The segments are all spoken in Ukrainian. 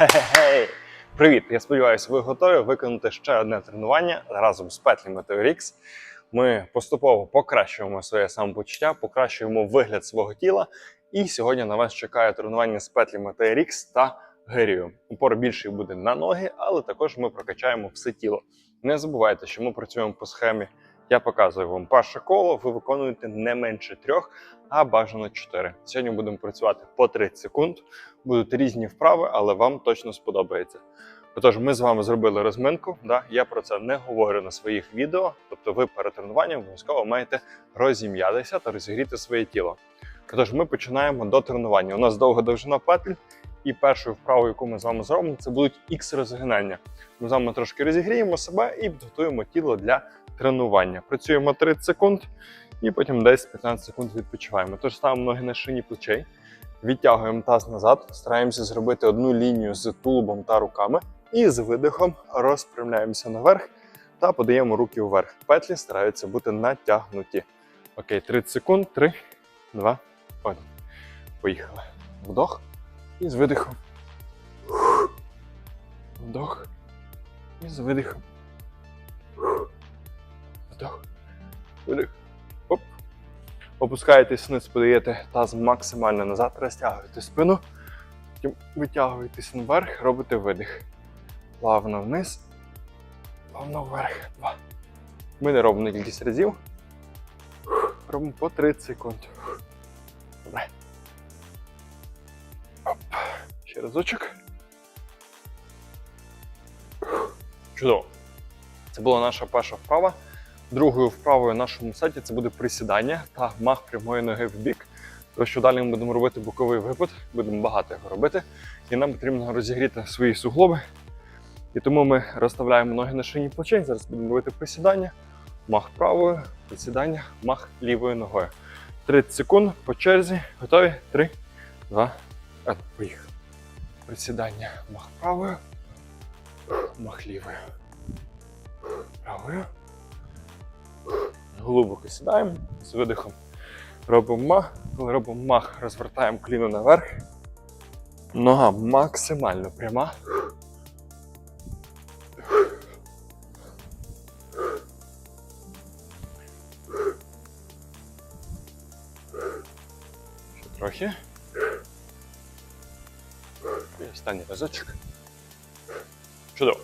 Хе-хе-хей! Привіт! Я сподіваюся, ви готові виконати ще одне тренування разом з петлі Meteorix. Ми поступово покращуємо своє самопочуття, покращуємо вигляд свого тіла. І сьогодні на вас чекає тренування з петлі Meteorix та гирію. Упор більший буде на ноги, але також ми прокачаємо все тіло. Не забувайте, що ми працюємо по схемі. Я показую вам перше коло, ви виконуєте не менше трьох, а бажано чотири. Сьогодні будемо працювати по 30 секунд. Будуть різні вправи, але вам точно сподобається. Отож, ми з вами зробили розминку. Да? Я про це не говорю на своїх відео. Тобто, ви перед тренуванням обов'язково маєте розім'ятися та розігріти своє тіло. Отож, ми починаємо до тренування. У нас довга довжина петль, і першою вправою, яку ми з вами зробимо, це будуть ікс розгинання. Ми з вами трошки розігріємо себе і підготуємо тіло для тренування. Працюємо 30 секунд і потім 10-15 секунд відпочиваємо. Тож ставимо ноги на шині плечей. Відтягуємо таз назад, стараємося зробити одну лінію з тулубом та руками. І з видихом розпрямляємося наверх та подаємо руки вверх. Петлі стараються бути натягнуті. Окей, 30 секунд. 3, 2, 1. Поїхали. Вдох. І з видихом. Вдох. І з видихом. Вдох. Видих. Оп. Опускаєтесь вниз, подаєте таз максимально назад, розтягуєте спину, потім витягуєтесь наверх, робите видих. Плавно вниз, плавно вверх. Два. Ми не робимо кількість разів. Робимо по 30 секунд. Ще разочок. Чудово. Це була наша перша вправа. Другою вправою в нашому сеті це буде присідання та мах прямої ноги в бік. Тому що далі ми будемо робити боковий випад, будемо багато його робити, і нам потрібно розігріти свої суглоби. І тому ми розставляємо ноги на шині плечей. Зараз будемо робити присідання, мах правою, присідання, мах лівою ногою. 30 секунд по черзі. Готові? 3, 2, 1. Поїхали. Присідання, мах правою, мах лівою. Правою. Глибоко сідаємо з видихом. Робимо мах. Коли робимо мах, розвертаємо коліно наверх. Нога максимально пряма. Ще трохи. І останній разочок. Чудово.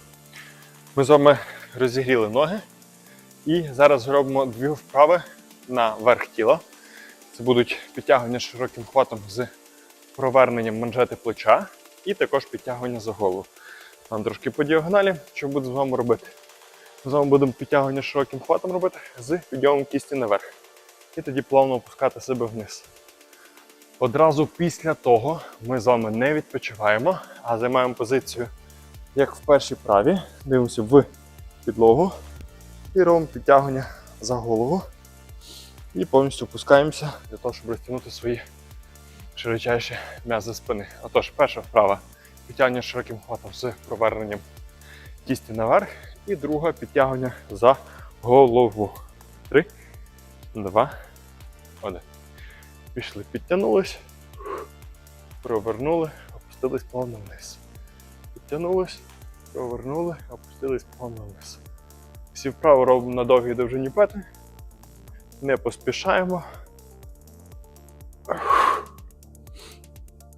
Ми з вами розігріли ноги. І зараз зробимо дві вправи на верх тіла. Це будуть підтягування широким хватом з проверненням манжети плеча і також підтягування за голову. Там трошки по діагоналі, що буду з вами робити. Ми з вами будемо підтягування широким хватом робити з підйомом кісті наверх. І тоді плавно опускати себе вниз. Одразу після того ми з вами не відпочиваємо, а займаємо позицію, як в першій праві. Дивимося в підлогу. І робимо підтягування за голову. І повністю опускаємося для того, щоб розтягнути свої широчайші м'язи спини. Отож, перша вправа підтягування широким хватом з проверненням кісті наверх. І друга підтягування за голову. Три, два, один. Пішли, підтягнулись, провернули, опустились плавно вниз. Підтягнулись, провернули, опустились плавно вниз. Всі вправи робимо на довгій довжині петлі. Не поспішаємо.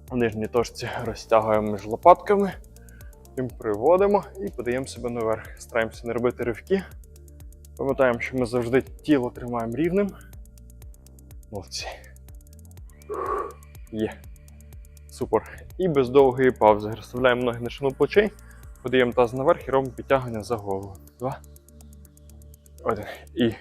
В нижній точці розтягуємо між лопатками, потім приводимо і подаємо себе наверх. Стараємося не робити ривки. Пам'ятаємо, що ми завжди тіло тримаємо рівним. Молодці. Є. Супер. І без довгої паузи. Розставляємо ноги на шину плечей, подаємо таз наверх і робимо підтягування за голову. Два. Один. І.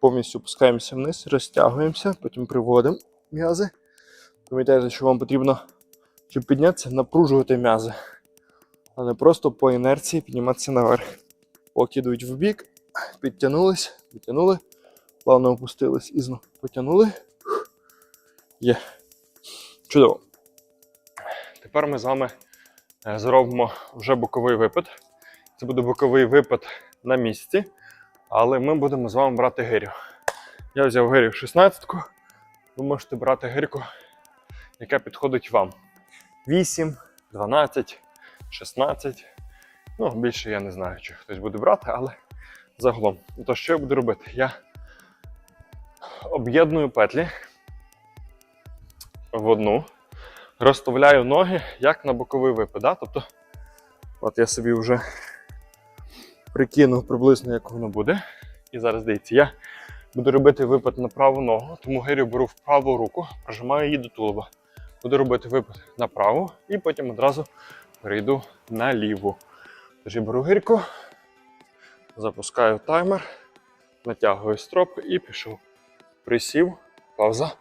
Повністю опускаємося вниз, розтягуємося, потім приводимо м'язи. Пам'ятайте, що вам потрібно, щоб піднятися, напружувати м'язи, а не просто по інерції підніматися наверх. Локті йдуть в бік, підтягнулись, підтягнули, плавно опустились і знову потягнули. Є. Чудово. Тепер ми з вами е, зробимо вже боковий випад. Це буде боковий випад на місці, але ми будемо з вами брати гирю. Я взяв гирю 16-ку, ви можете брати гирку, яка підходить вам. 8, 12, 16. Ну, більше я не знаю, чи хтось буде брати, але загалом. То що я буду робити? Я об'єдную петлі в одну, розставляю ноги як на боковий випад. Да? Тобто, от я собі вже прикинув приблизно, як воно буде. І зараз дивіться, я буду робити випад на праву ногу, тому гирю беру в праву руку, прижимаю її до тулуба. Буду робити випад на праву і потім одразу перейду на ліву. Тож я беру гирьку, запускаю таймер, натягую строп і пішов. Присів, пауза,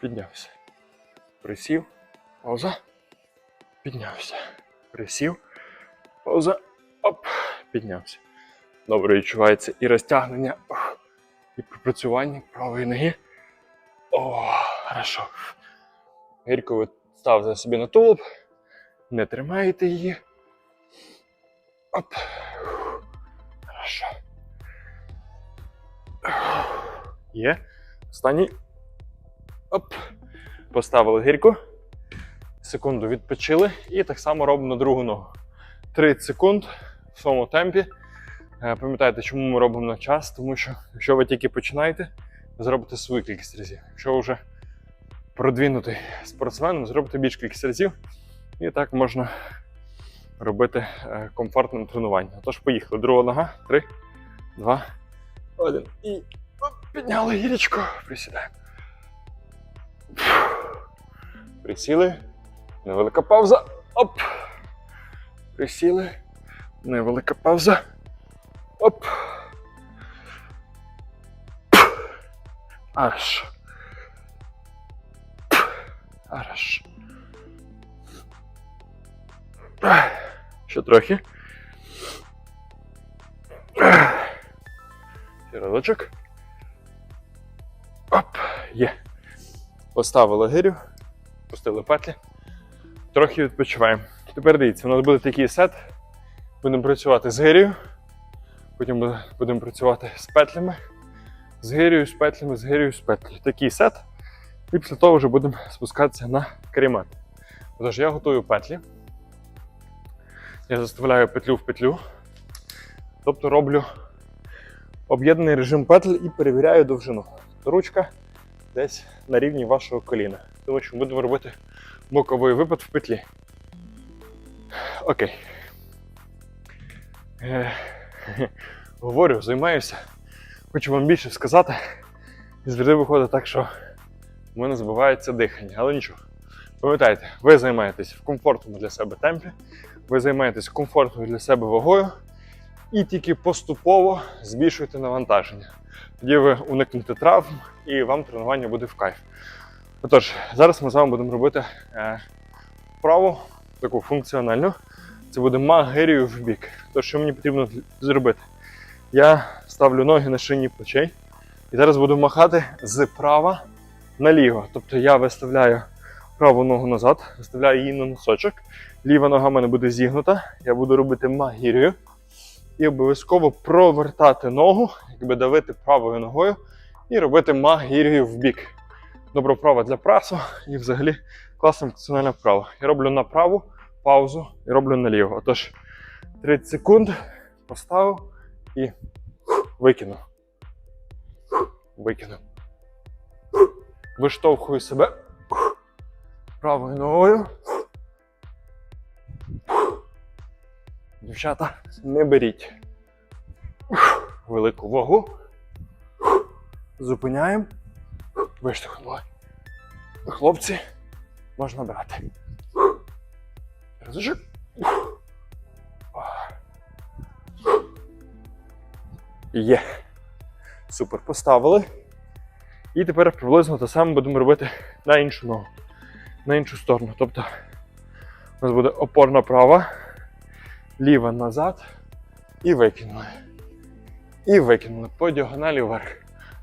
піднявся. Присів, пауза, піднявся. Присів, пауза, оп, піднявся. Добре відчувається і розтягнення, і пропрацювання правої ноги. О, хорошо. Гірку ви ставите собі на тулуб, не тримаєте її. Оп. Хорошо. Є. Останній. Оп. Поставили гірку. Секунду відпочили. І так само робимо на другу ногу. 30 секунд в своєму темпі. Е, Пам'ятайте, чому ми робимо на час, тому що якщо ви тільки починаєте, зробите свою кількість разів. Якщо вже продвинутий спортсмен, ви зробите більш кількість разів. І так можна робити е, комфортне тренування. Тож поїхали. Друга нога. Три, два, один. І підняли гірочку. Присідаємо. Присіли. Невелика пауза. Оп. Присіли. Невелика пауза. Оп. Аж. Аж. Ще трохи. Разочок. Оп, є. Поставили гирю, пустили петлі. Трохи відпочиваємо. Тепер дивіться, у нас буде такий сет. Будемо працювати з гирю. Потім будемо працювати з петлями. З гирю, з петлями, з гирю, з петлями. Такий сет. І після того вже будемо спускатися на карімат. Тож я готую петлі. Я заставляю петлю в петлю. Тобто роблю об'єднаний режим петель і перевіряю довжину. Ручка десь на рівні вашого коліна. Тому що будемо робити боковий випад в петлі. Окей. Е, говорю, займаюся. Хочу вам більше сказати. І завжди виходить так, що в мене збивається дихання, але нічого. Пам'ятайте, ви займаєтесь в комфортному для себе темпі, ви займаєтесь комфортною для себе вагою і тільки поступово збільшуєте навантаження. Тоді ви уникнете травм і вам тренування буде в кайф. Отож, зараз ми з вами будемо робити е, вправу, таку функціональну. Це буде магирію в бік. То, що мені потрібно зробити? Я ставлю ноги на шині плечей і зараз буду махати з права наліво. Тобто я виставляю праву ногу назад, виставляю її на носочок. Ліва нога в мене буде зігнута. Я буду робити магірію. І обов'язково провертати ногу, якби давити правою ногою і робити магірію в бік. Добра вправа для пресу і взагалі класна функціональна вправа. Я роблю на праву паузу і роблю наліво. Отож, 30 секунд поставив і викинув. Викинув. Виштовхую себе правою ногою. Дівчата, не беріть велику вагу. Зупиняємо. Виштовхнули. Хлопці, можна брати. Разочок. Є. Супер, поставили. І тепер приблизно те саме будемо робити на іншу ногу, на іншу сторону. Тобто у нас буде опорна права, ліва назад і викинули. І викинули по діагоналі вверх.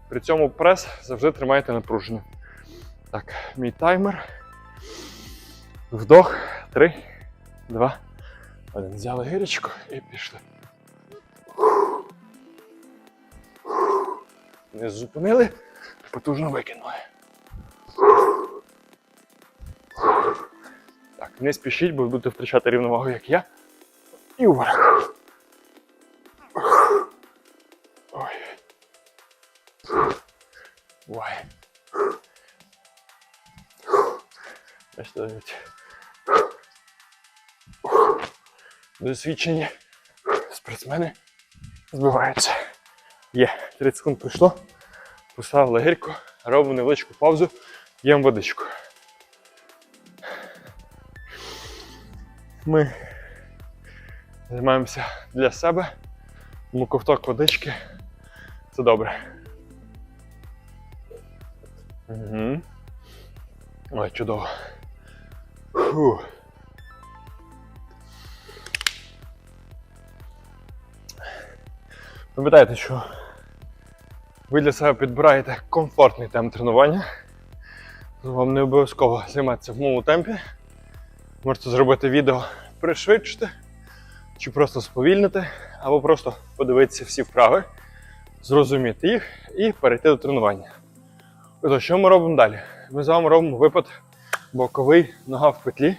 При цьому прес завжди тримайте напружено. Так, мій таймер. Вдох. Три, два, Один взяли гиречку і пішли. Не зупинили, потужно викинули. Так, не спішіть, бо будете втрачати рівновагу, як я. І вверх. Ой. Навіть досвідчені спортсмени збиваються. Є, 30 секунд пройшло. Поставили гірку, робимо невеличку паузу, їм водичку. Ми займаємося для себе. Тому ковток водички. Це добре. Угу. Ой, чудово. Фу. Пам'ятайте, що ви для себе підбираєте комфортний темп тренування. Вам не обов'язково займатися в моєму темпі. Можете зробити відео пришвидшити, чи просто сповільнити, або просто подивитися всі вправи, зрозуміти їх і перейти до тренування. Отож, що ми робимо далі? Ми з вами робимо випад боковий, нога в петлі.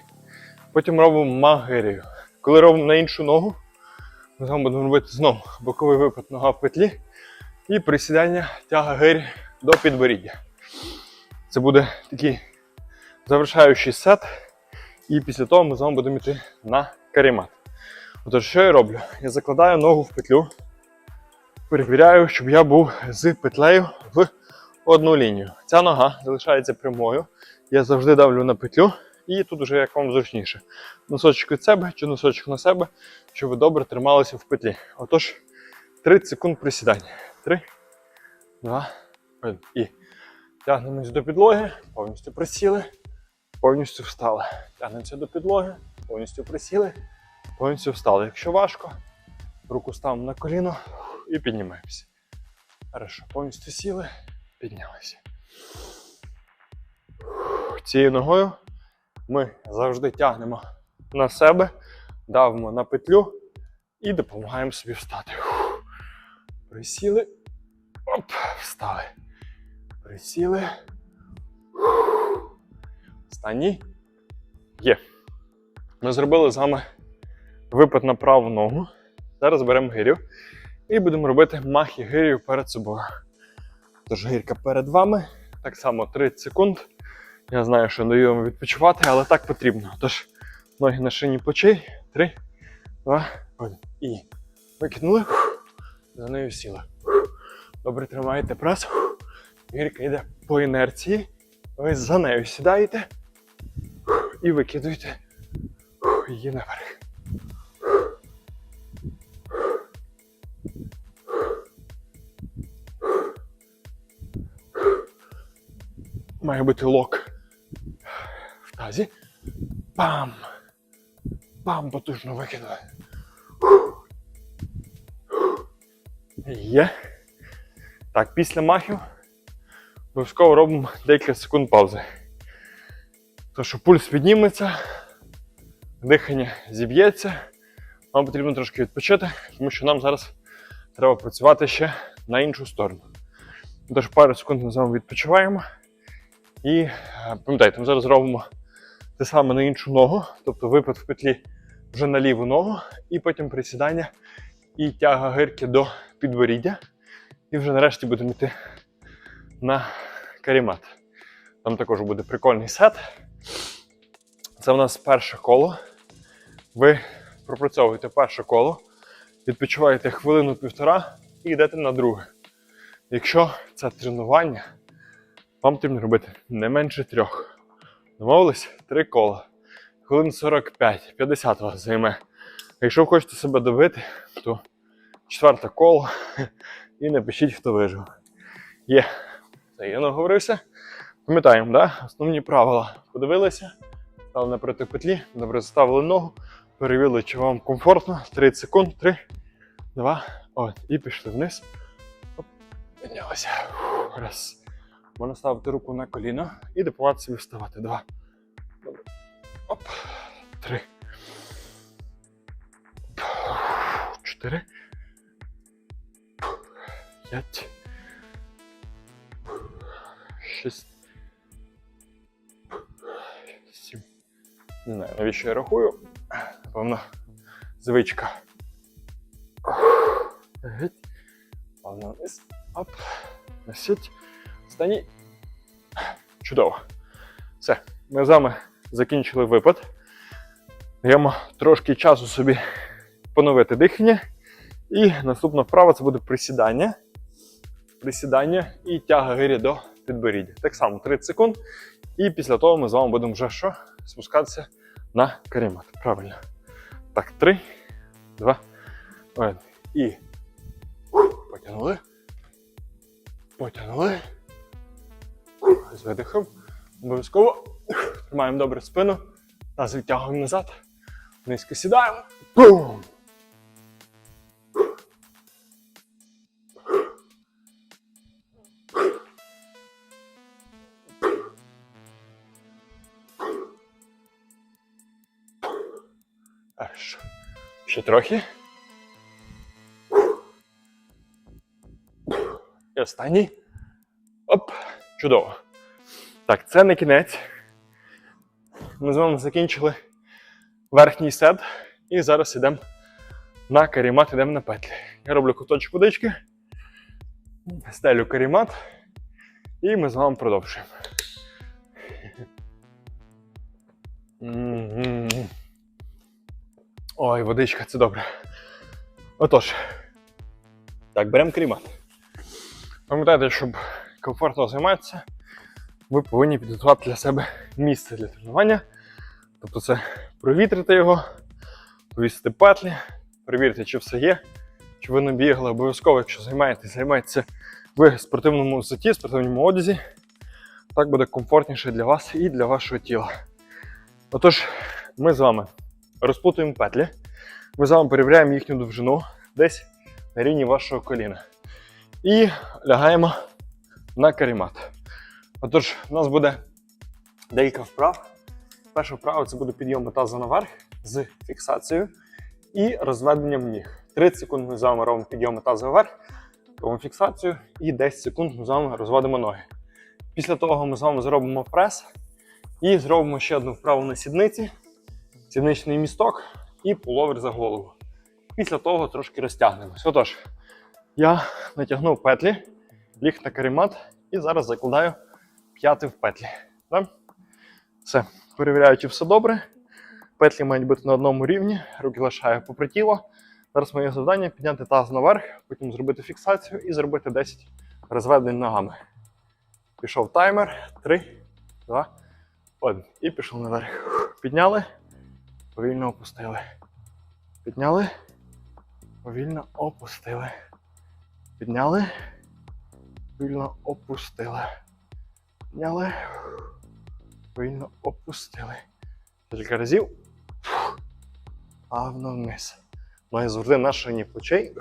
Потім робимо магирію. Коли робимо на іншу ногу, ми з вами будемо робити знову боковий випад нога в петлі і присідання тяга гирі до підборіддя. Це буде такий завершаючий сет. І після того ми з вами будемо йти на карімат. Отож, що я роблю? Я закладаю ногу в петлю, перевіряю, щоб я був з петлею в одну лінію. Ця нога залишається прямою. Я завжди давлю на петлю, і тут вже як вам зручніше. Носочок від себе чи носочок на себе, щоб ви добре трималися в петлі. Отож, 30 секунд присідання. 3, 2, 1. І тягнемось до підлоги, повністю присіли, повністю встали. Тягнемося до підлоги, повністю присіли, повністю встали. Якщо важко, руку ставимо на коліно і піднімаємося. Хорошо, повністю сіли, піднялися. Цією ногою ми завжди тягнемо на себе, давимо на петлю і допомагаємо собі встати. Присіли. Оп, встали. Присіли. Останній. Є. Ми зробили з вами випад на праву ногу. Зараз беремо гирю і будемо робити махи гирію перед собою. Тож гирка перед вами. Так само 30 секунд. Я знаю, що даю вам відпочивати, але так потрібно. Тож ноги на шині плечей. 3, 2, 1. І викинули. За нею сіли. Добре, тримаєте прес. Гірка йде по інерції. Ви за нею сідаєте і викидуєте її наверх. Має бути лок в тазі. Пам! Пам! Потужно викинули. Є. Так, після махів обов'язково робимо декілька секунд паузи. То, що пульс підніметься, дихання зіб'ється, вам потрібно трошки відпочити, тому що нам зараз треба працювати ще на іншу сторону. Тож пару секунд ми з вами відпочиваємо. І е, пам'ятайте, ми зараз робимо те саме на іншу ногу, тобто випад в петлі вже на ліву ногу, і потім присідання і тяга гирки до підборіддя. І вже нарешті будемо йти на карімат. Там також буде прикольний сет. Це в нас перше коло. Ви пропрацьовуєте перше коло, відпочиваєте хвилину-півтора і йдете на друге. Якщо це тренування, вам потрібно робити не менше трьох. Домовились? Три кола. Хвилин 45-50 вас займе. Якщо ви хочете себе добити, то четверте коло і напишіть, хто вижив. Є. Це я наговорився. Пам'ятаємо, да? основні правила. Подивилися, стали напроти петлі, добре заставили ногу, перевірили, чи вам комфортно. 30 секунд, 3, 2, 1. І пішли вниз. Оп, піднялися. Фух, Раз. Можна ставити руку на коліно і допомагати собі вставати. Два. Добре. Оп. Три. чотири, п'ять, шість, сім. Не знаю, навіщо я рахую. Напевно, звичка. Геть. Плавно вниз. Оп. Несіть. Останній. Чудово. Все. Ми з вами закінчили випад. Даємо трошки часу собі поновити дихання. І наступна вправа це буде присідання. Присідання і тяга гирі до підборіддя. Так само 30 секунд. І після того ми з вами будемо вже що? Спускатися на карімат. Правильно. Так, 3, 2, 1. І потягнули. Потягнули. З видихом. Обов'язково тримаємо добре спину. Таз відтягуємо назад. Низько сідаємо. Бум! Трохи. І останній. Оп. Чудово. Так, це не кінець. Ми з вами закінчили верхній сет. І зараз йдемо на карімат, йдемо на петлі. Я роблю куточок водички, стелю карімат, і ми з вами продовжуємо. М-м-м. Ой, водичка, це добре. Отож. Так, беремо карімат. Пам'ятайте, щоб комфортно займатися, ви повинні підготувати для себе місце для тренування. Тобто це провітрити його, повісити петлі, перевірити, чи все є, чи ви не бігали. Обов'язково, якщо займаєтесь, займаєтеся в спортивному взутті, спортивному одязі. Так буде комфортніше для вас і для вашого тіла. Отож, ми з вами розпутуємо петлі. Ми з вами перевіряємо їхню довжину десь на рівні вашого коліна. І лягаємо на карімат. Отож, у нас буде декілька вправ. Перша вправа це буде підйом тазу наверх з фіксацією і розведенням ніг. 30 секунд ми з вами робимо підйом тазу вверх, робимо фіксацію, і 10 секунд ми з вами розводимо ноги. Після того ми з вами зробимо прес і зробимо ще одну вправу на сідниці, сідничний місток і пуловер за голову. Після того трошки розтягнемось. Отож, я натягнув петлі, ліг на каремат і зараз закладаю п'яти в петлі. Так? Все. Перевіряю, чи все добре. Петлі мають бути на одному рівні, руки лишаю попри тіло. Зараз моє завдання підняти таз наверх, потім зробити фіксацію і зробити 10 розведень ногами. Пішов таймер. 3, 2, 1. І пішов наверх. Підняли, повільно опустили. Підняли, повільно опустили. Підняли, повільно опустили. Підняли, повільно опустили. Кілька разів. Плавно вниз. Ноги завжди на ширині плечей.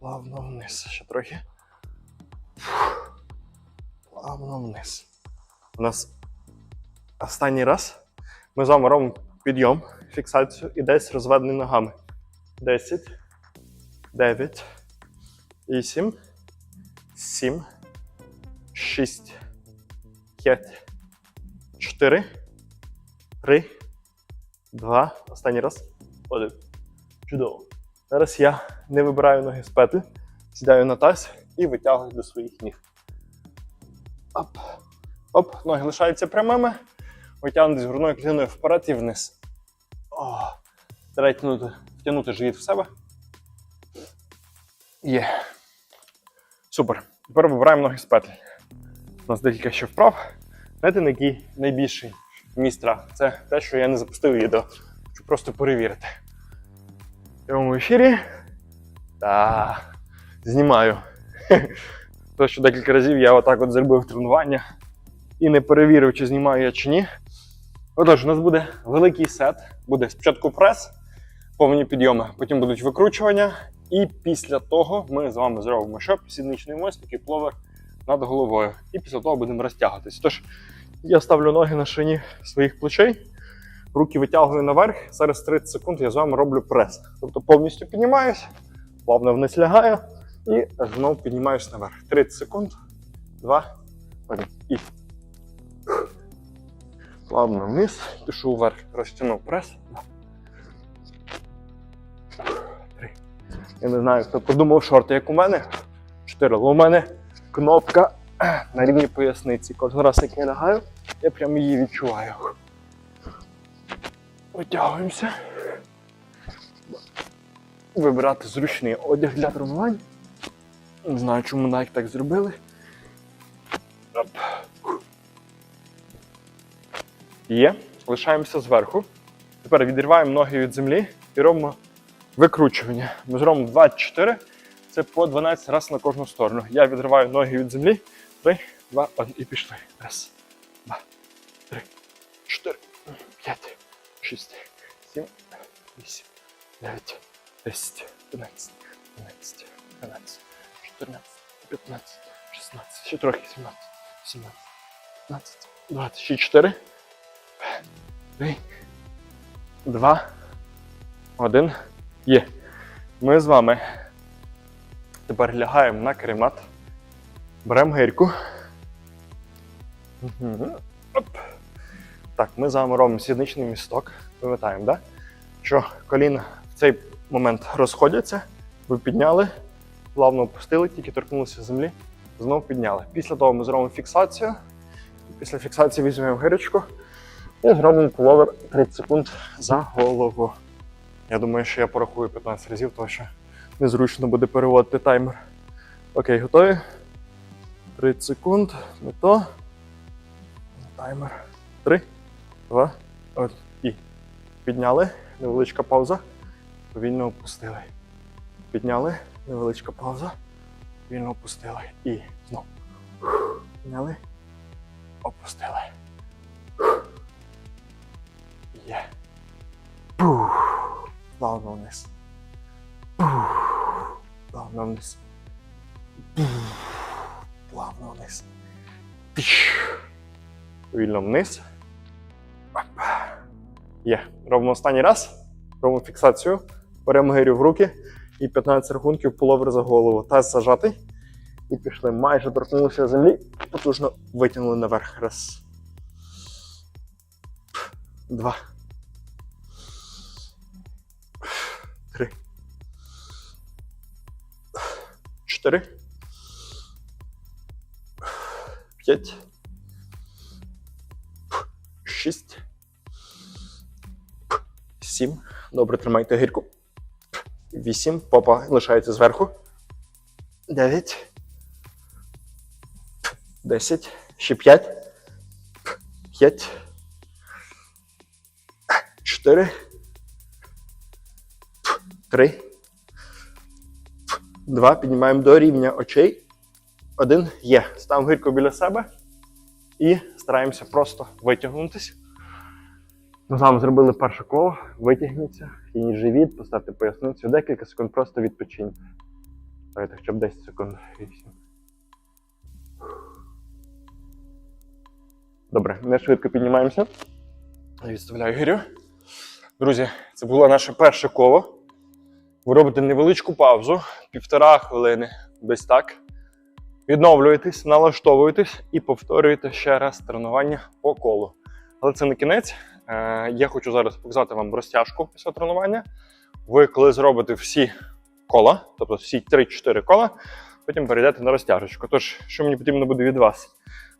Плавно вниз. Ще трохи. Плавно вниз. У нас останній раз. Ми з вами робимо підйом, фіксацію і десь розведені ногами. 10, 9, 8, 7, 6, 5, 4, 3, 2, останній раз. Один. Чудово. Зараз я не вибираю ноги з петель, сідаю на таз і витягую до своїх ніг. Оп. Оп, ноги лишаються прямими. Витягнути з грудною клітиною вперед і вниз. О, Старайтесь втягнути, втягнути живіт в себе. Є. Супер. Тепер вибираємо ноги з петлі. У нас декілька ще вправ. Знаєте, на який найбільший мій? Це те, що я не запустив відео, щоб просто перевірити. В цьому ефірі. Та знімаю. То, що декілька разів я отак от зробив тренування і не перевірив, чи знімаю я чи ні. Отож, у нас буде великий сет. Буде спочатку прес, повні підйоми, потім будуть викручування. І після того ми з вами зробимо що? Сідничний мостик і пловер над головою. І після того будемо розтягуватись. Тож я ставлю ноги на шині своїх плечей, Руки витягую наверх. Зараз 30 секунд я з вами роблю прес. Тобто повністю піднімаюсь, плавно вниз лягаю і знову піднімаюсь наверх. 30 секунд. Два, один. І. Плавно вниз, пишу вверх, розтягнув прес. Три. Я не знаю, хто подумав шорти, як у мене. Чотири. У мене кнопка на рівні поясниці. Кожен раз, як я лягаю, я прямо її відчуваю. Витягуємося. Вибирати зручний одяг для тренувань. Не знаю, чому Nike так зробили. Оп. Є. Лишаємося зверху. Тепер відриваємо ноги від землі і робимо викручування. Ми зробимо 24. Це по 12 разів на кожну сторону. Я відриваю ноги від землі. 3, 2, 1 і пішли. Раз, два, три, чотири, п'ять, шість, сім, вісім, дев'ять, десять, одинадцять, дванадцять, тринадцять, чотирнадцять, п'ятнадцять, шістнадцять, ще трохи, сімнадцять, сімнадцять, п'ятнадцять, двадцять, ще чотири, два, один. Є. Ми з вами тепер лягаємо на каремат. Беремо гирьку. Так, ми з вами робимо сідничний місток. Пам'ятаємо, да? що коліна в цей момент розходяться. Ви підняли, плавно опустили, тільки торкнулися землі, знову підняли. Після того ми зробимо фіксацію. Після фіксації візьмемо гирочку і зробимо пуловер 30 секунд за голову. Я думаю, що я порахую 15 разів, тому що незручно буде переводити таймер. Окей, готові? 30 секунд. Не то. Таймер. 3, 2, 1. І. Підняли. Невеличка пауза. Повільно опустили. Підняли. Невеличка пауза. Повільно опустили. І знову. Підняли. Опустили. Є. Пух. Плавно вниз. Пух. Плавно вниз. Пух. Плавно вниз. Тиш. Повільно вниз. Є. Робимо останній раз. Робимо фіксацію. Беремо гирю в руки і 15 рахунків пуловер за голову. Таз зажатий. І пішли. Майже торкнулися землі. Потужно витягнули наверх. Раз. Два. 4, 5, 6, 7. Добре, тримайте гірку. 8. Попа лишається зверху. 9. 10. Ще 5. 5. 4. 3. Два. Піднімаємо до рівня очей. Один. Є. Ставимо гирку біля себе і стараємося просто витягнутися. Ми з вами зробили перше коло, витягніться, тяніть живіт, поставте поясницю, декілька секунд просто відпочиньте. Давайте хоча б 10 секунд. Вісім. Добре, не швидко піднімаємося. Відставляю гирю. Друзі, це було наше перше коло. Ви робите невеличку паузу, півтора хвилини, десь так. Відновлюєтесь, налаштовуєтесь і повторюєте ще раз тренування по колу. Але це не кінець. Е, Я хочу зараз показати вам розтяжку після тренування. Ви, коли зробите всі кола, тобто всі 3-4 кола, потім перейдете на розтяжечку. Тож, що мені потрібно буде від вас?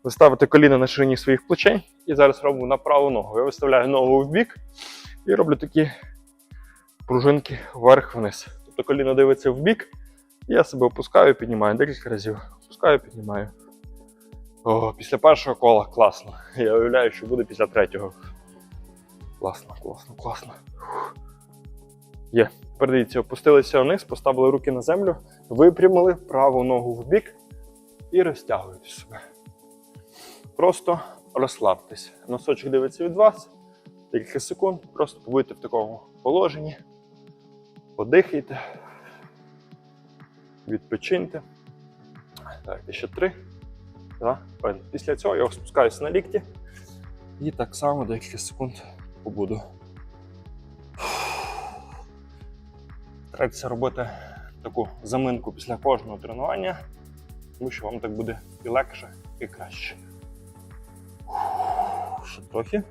Ви ставите коліна на ширині своїх плечей і зараз роблю на праву ногу. Я виставляю ногу в бік і роблю такі пружинки вверх-вниз. Тобто коліно дивиться в бік, я себе опускаю, піднімаю декілька разів. Опускаю, піднімаю. О, після першого кола класно. Я уявляю, що буде після третього. Класно, класно, класно. Фух. Є. Тепер дивіться, опустилися вниз, поставили руки на землю, випрямили праву ногу в бік і розтягуєте себе. Просто розслабтесь. Носочок дивиться від вас. Декілька секунд. Просто побудьте в такому положенні. Подихайте. Відпочиньте. Так, ще три. Два. Після цього я спускаюся на лікті. І так само декілька секунд побуду. Старайтеся робити таку заминку після кожного тренування, тому що вам так буде і легше, і краще. Ще трохи.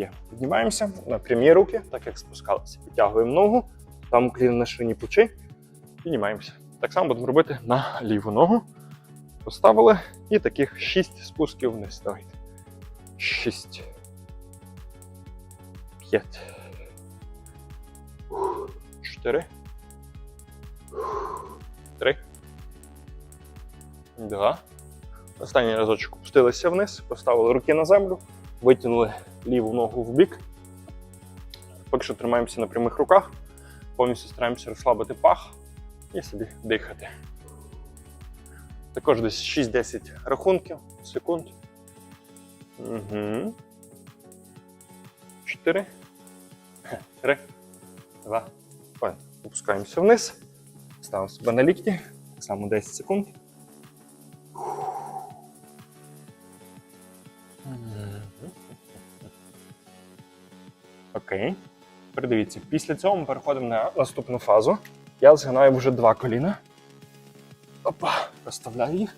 Є. Піднімаємося на прямі руки, так як спускалися. Підтягуємо ногу, там клін на ширині плечей. Піднімаємося. Так само будемо робити на ліву ногу. Поставили і таких 6 спусків вниз. Давайте. 6. 5. 4. 3. 2. Останній разочок опустилися вниз, поставили руки на землю, витягнули ліву ногу в бік. Поки що тримаємося на прямих руках, повністю стараємося розслабити пах і собі дихати. Також десь 6-10 рахунків, секунд. Угу. 4, 3, 2, 1. Опускаємося вниз. Ставимо себе на лікті. Так само 10 секунд. Окей. Придивіться, після цього ми переходимо на наступну фазу. Я згинаю вже два коліна. Опа, розставляю їх.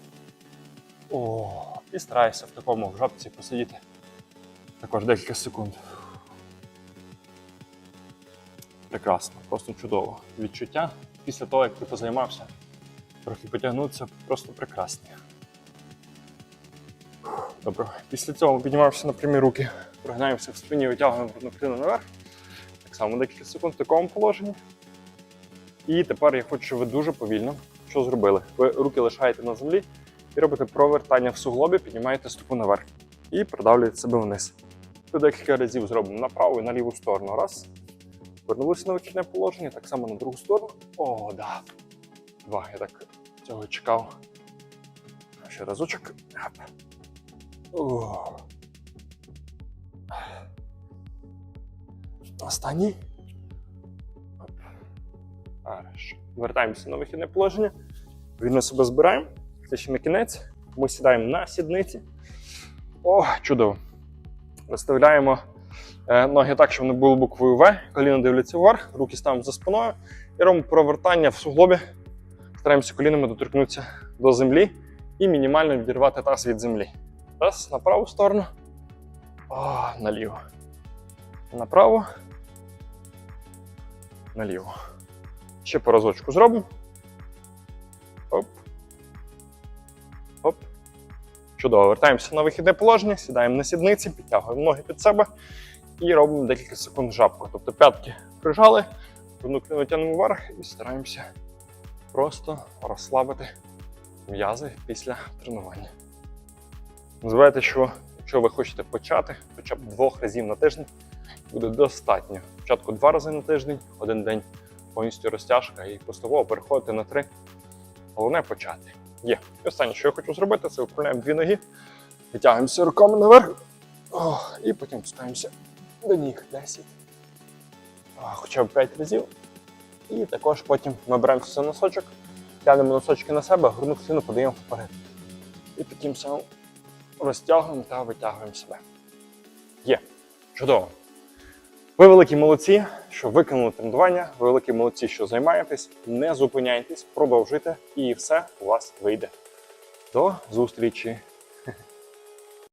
О, і стараюся в такому жопці посидіти. Також декілька секунд. Прекрасно, просто чудово. Відчуття після того, як ти позаймався, трохи потягнутися, просто прекрасні. Добре. Після цього піднімаємося на прямі руки, прогинаємося в спині, витягуємо грудну наверх. Так само декілька секунд в такому положенні. І тепер я хочу, щоб ви дуже повільно що зробили. Ви руки лишаєте на землі і робите провертання в суглобі, піднімаєте стопу наверх і продавлюєте себе вниз. Це декілька разів зробимо на праву і на ліву сторону. Раз. Вернулися на вихідне положення, так само на другу сторону. О, да. Два. Я так цього чекав. Ще разочок. О. Останній. Хорошо. Вертаємося на вихідне положення. Вільно себе збираємо. Це ще не кінець. Ми сідаємо на сідниці. О, чудово. Виставляємо е, ноги так, щоб вони були буквою В. Коліна дивляться вверх, руки ставимо за спиною і робимо провертання в суглобі. Стараємося колінами доторкнутися до землі і мінімально відірвати таз від землі. Раз, на праву сторону. О, наліво. Направо. Наліво. Ще по разочку зробимо. Оп. Оп. Чудово. Вертаємося на вихідне положення, сідаємо на сідниці, підтягуємо ноги під себе і робимо декілька секунд жабку. Тобто п'ятки прижали, одну кліну тягнемо вверх і стараємося просто розслабити м'язи після тренування. Не що якщо ви хочете почати хоча б двох разів на тиждень, буде достатньо. Спочатку два рази на тиждень, один день повністю розтяжка і поступово переходити на три. Головне почати. Є. І останнє, що я хочу зробити, це виправляємо дві ноги, витягуємося руками наверх О, і потім пускаємося до ніг 10. О, хоча б 5 разів. І також потім ми беремося за носочок, тягнемо носочки на себе, грудну клітину подаємо вперед. І таким самим розтягуємо та витягуємо себе. Є. Чудово. Ви великі молодці, що виконали тренування, ви великі молодці, що займаєтесь. Не зупиняйтесь, продовжуйте, і все у вас вийде. До зустрічі!